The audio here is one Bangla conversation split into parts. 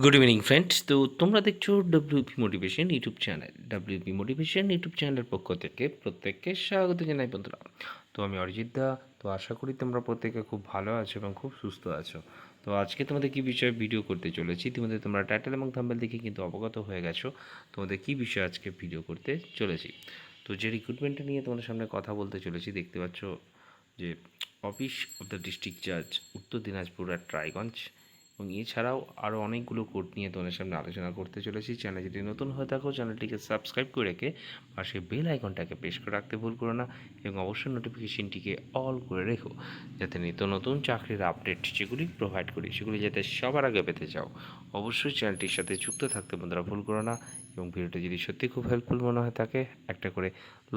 গুড ইভিনিং ফ্রেন্ডস তো তোমরা দেখছ WP motivation YouTube channel WP motivation YouTube চ্যানেলের পক্ষ থেকে প্রত্যেককে স্বাগত জানাই, বন্ধুরা। তো আমি অরিজিৎ দা। তো আশা করি তোমরা প্রত্যেকে খুব ভালো আছো এবং খুব সুস্থ আছো। তো আজকে তোমাদের কী বিষয়ে ভিডিও করতে চলেছি, তোমাদের তোমরা টাইটেল এবং থাম্বেল দেখে কিন্তু অবগত হয়ে গেছো। তোমাদের কী বিষয়ে আজকে ভিডিও করতে চলেছি? তো যে রিক্রুটমেন্টটা নিয়ে তোমাদের সামনে কথা বলতে চলেছি, দেখতে পাচ্ছ যে অফিস অফ দ্য ডিস্ট্রিক্ট জাজ উত্তর দিনাজপুর আর ট্রাইগঞ্জ এবং এছাড়াও আরও অনেকগুলো কোড নিয়ে তোমাদের সামনে আলোচনা করতে চলেছি। চ্যানেল যদি নতুন হয়ে থাকো চ্যানেলটিকে সাবস্ক্রাইব করে রেখে পাশে বেল আইকনটাকে প্রেস করে রাখতে ভুল করো না এবং অবশ্যই নোটিফিকেশনটিকে অল করে রেখো যাতে নিত্য নতুন চাকরির আপডেট যেগুলি প্রোভাইড করি, সেগুলি যাতে সবার আগে পেতে চাও। অবশ্যই চ্যানেলটির সাথে যুক্ত থাকতে বন্ধুরা ভুল করো না এবং ভিডিওটি যদি সত্যি খুব হেল্পফুল মনে হয় থাকে, একটা করে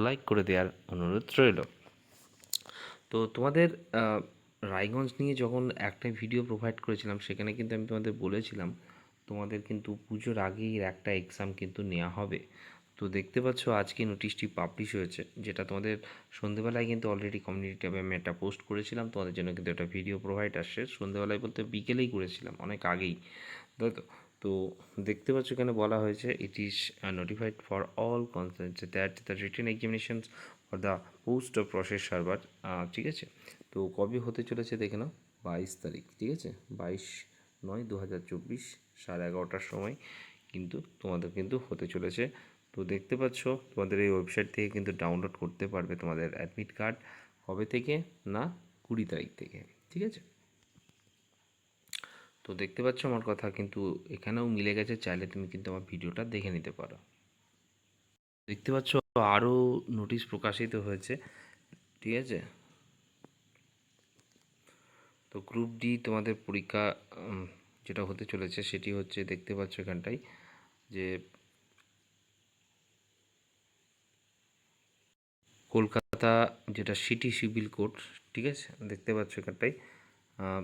লাইক করে দেওয়ার অনুরোধ রইল। তো তোমাদের রায়গঞ্জ নিয়ে যখন একটা ভিডিও প্রোভাইড করেছিলাম, সেখানে কিন্তু আমি তোমাদের বলেছিলাম, তোমাদের কিন্তু পুজোর আগেই একটা এক্সাম কিন্তু নেওয়া হবে। তো দেখতে পাচ্ছ, আজকে নোটিশটি পাবলিশ হয়েছে, যেটা তোমাদের সন্ধেবেলায় কিন্তু অলরেডি কমিউনিটি ট্যাবে আমি একটা পোস্ট করেছিলাম, তোমাদের জন্য কিন্তু একটা ভিডিও প্রোভাইড আসছে। সন্ধেবেলায় বলতে বিকেলেই করেছিলাম, অনেক আগেই। তাই তো? তো দেখতে পাচ্ছ এখানে বলা হয়েছে it is notified for all concerns that the written examinations for the post of process server ঠিক আছে? তো কবে হতে চলেছে দেখে নাও, বাইশ তারিখ, ঠিক আছে? বাইশ নয় দু হাজার চব্বিশ, সাড়ে এগারোটার সময় কিন্তু তোমাদের কিন্তু হতে চলেছে। তো দেখতে পাচ্ছ, তোমাদের এই ওয়েবসাইট থেকে কিন্তু ডাউনলোড করতে পারবে তোমাদের অ্যাডমিট কার্ড কবে থেকে না কুড়ি তারিখ থেকে, ঠিক আছে? তো দেখতে পাচ্ছ আমার কথা কিন্তু এখানেও মিলে গেছে চাইলে তুমি কিন্তু আমার ভিডিওটা দেখে নিতে পারো। দেখতে পাচ্ছ আরও নোটিশ প্রকাশিত হয়েছে ঠিক আছে? তো গ্রুপ ডি তোমাদের পরীক্ষা যেটা হতে চলেছে সেটি হচ্ছে দেখতে পাচ্ছ এখানটায় যে কলকাতা যেটা সিটি সিভিল কোড ঠিক আছে? দেখতে পাচ্ছ এখানটায় আহ,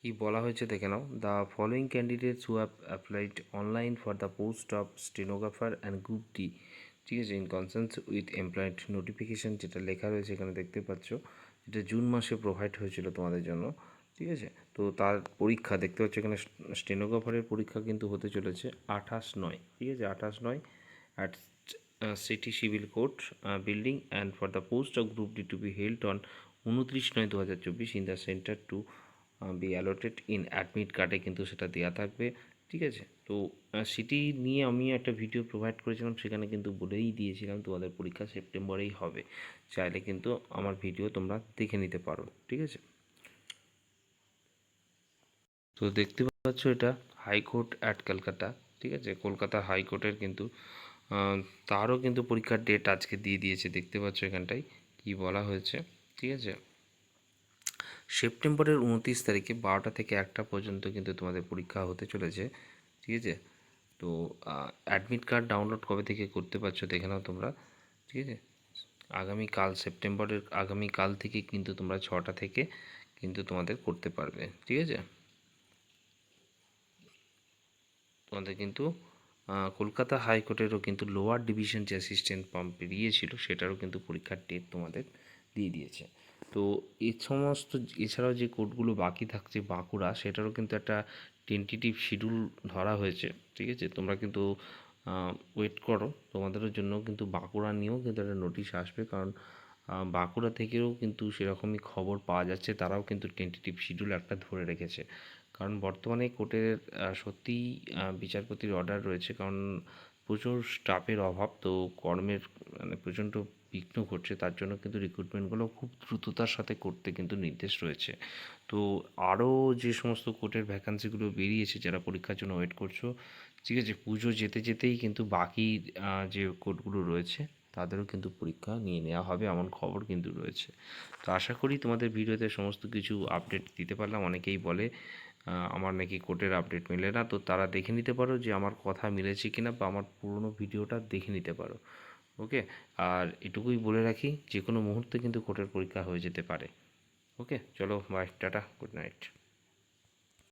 কি বলা হয়েছে, দেখে নাও the following candidates who have applied online for the post of stenographer and group D ঠিক আছে in consonance with employed notification যেটা লেখা রয়েছে এখানে দেখতে পাচ্ছ, যেটা জুন মাসে প্রোভাইড হয়েছিল তোমাদের জন্য, ঠিক আছে? তো তার পরীক্ষা, দেখতে পাচ্ছ এখানে স্টেনোগ্রাফারের পরীক্ষা কিন্তু হতে চলেছে আঠাশ নয়, ঠিক আছে? আঠাশ নয় at city civil court building and for the post of group D to be held on উনত্রিশ নয় দু হাজার চব্বিশ in the centre to be allotted in admit কার্ডে কিন্তু সেটা দেওয়া থাকবে, ঠিক আছে? তো সিটি নিয়ে আমি একটা ভিডিও প্রোভাইড করেছিলাম, সেখানে কিন্তু বলেই দিয়েছিলাম তোমাদের পরীক্ষা সেপ্টেম্বরেই হবে। চাইলে কিন্তু আমার ভিডিও তোমরা দেখে নিতে পারো, ঠিক আছে? তো দেখতে পাচ্ছ এটা হাইকোর্ট অ্যাট কলকাতা ঠিক আছে? কলকাতা হাইকোর্টের কিন্তু তারও কিন্তু পরীক্ষার ডেট আজকে দিয়ে দিয়েছে, দেখতে পাচ্ছ এখানটায় কি বলা হয়েছে, ঠিক আছে? সেপ্টেম্বরের উনত্রিশ তারিখে বারোটা থেকে একটা পর্যন্ত কিন্তু তোমাদের পরীক্ষা হতে চলেছে, ঠিক আছে? তো অ্যাডমিট কার্ড ডাউনলোড কবে থেকে করতে পারছ দেখে নাও তোমরা, ঠিক আছে? আগামীকাল সেপ্টেম্বরের, আগামীকাল থেকে কিন্তু তোমরা ছটা থেকে কিন্তু তোমাদের করতে পারবে, ঠিক আছে? তোমাদের কিন্তু কলকাতা হাইকোর্টেরও কিন্তু লোয়ার ডিভিশন যে অ্যাসিস্ট্যান্ট পাম্প বেরিয়েছিল সেটারও কিন্তু পরীক্ষার ডেট তোমাদের দিয়ে দিয়েছে। তো এই সমস্ত এছাড়াও যে কোর্টগুলো বাকি থাকছে বাঁকুড়া, সেটারও কিন্তু একটা টেন্টেটিভ শিডিউল ধরা হয়েছে, ঠিক আছে? তোমরা কিন্তু ওয়েট করো। তোমাদের জন্য কিন্তু বাঁকুড়া নিয়েও কিন্তু একটা নোটিশ আসবে, কারণ বাঁকুড়া থেকেও কিন্তু সেরকমই খবর পাওয়া যাচ্ছে, তারাও কিন্তু টেন্টেটিভ শিডিউল একটা ধরে রেখেছে। কারণ বর্তমানে কোর্টের সত্যিই বিচারপতির অর্ডার রয়েছে, কারণ প্রচুর স্টাফের অভাব, তো কর্মের মানে প্রচণ্ড বিঘ্ন ঘটছে, তার জন্য কিন্তু রিক্রুটমেন্টগুলো খুব দ্রুততার সাথে করতে কিন্তু নির্দেশ রয়েছে। তো আরও যে সমস্ত কোর্টের ভ্যাকান্সিগুলো বেরিয়েছে, যারা পরীক্ষার জন্য ওয়েট করছ, ঠিক আছে, পুজো যেতে যেতেই কিন্তু বাকি যে কোর্টগুলো রয়েছে, তাদেরও কিন্তু পরীক্ষা নিয়ে নেওয়া হবে এমন খবর কিন্তু রয়েছে। তো আশা করি তোমাদের ভিডিওতে সমস্ত কিছু আপডেট দিতে পারলাম। অনেকেই বলে আমার নাকি কোর্টের আপডেট মেলে না। তো তারা দেখে নিতে পারো যে আমার কথা মিলেছে কিনা বা আমার পুরনো ভিডিওটা দেখে নিতে পারো। ওকে? আর এটুকুই বলে রাখি যে কোনো মুহূর্তে কিন্তু কোর্টের পরীক্ষা হয়ে যেতে পারে। ওকে? চলো বাই টাটা গুড নাইট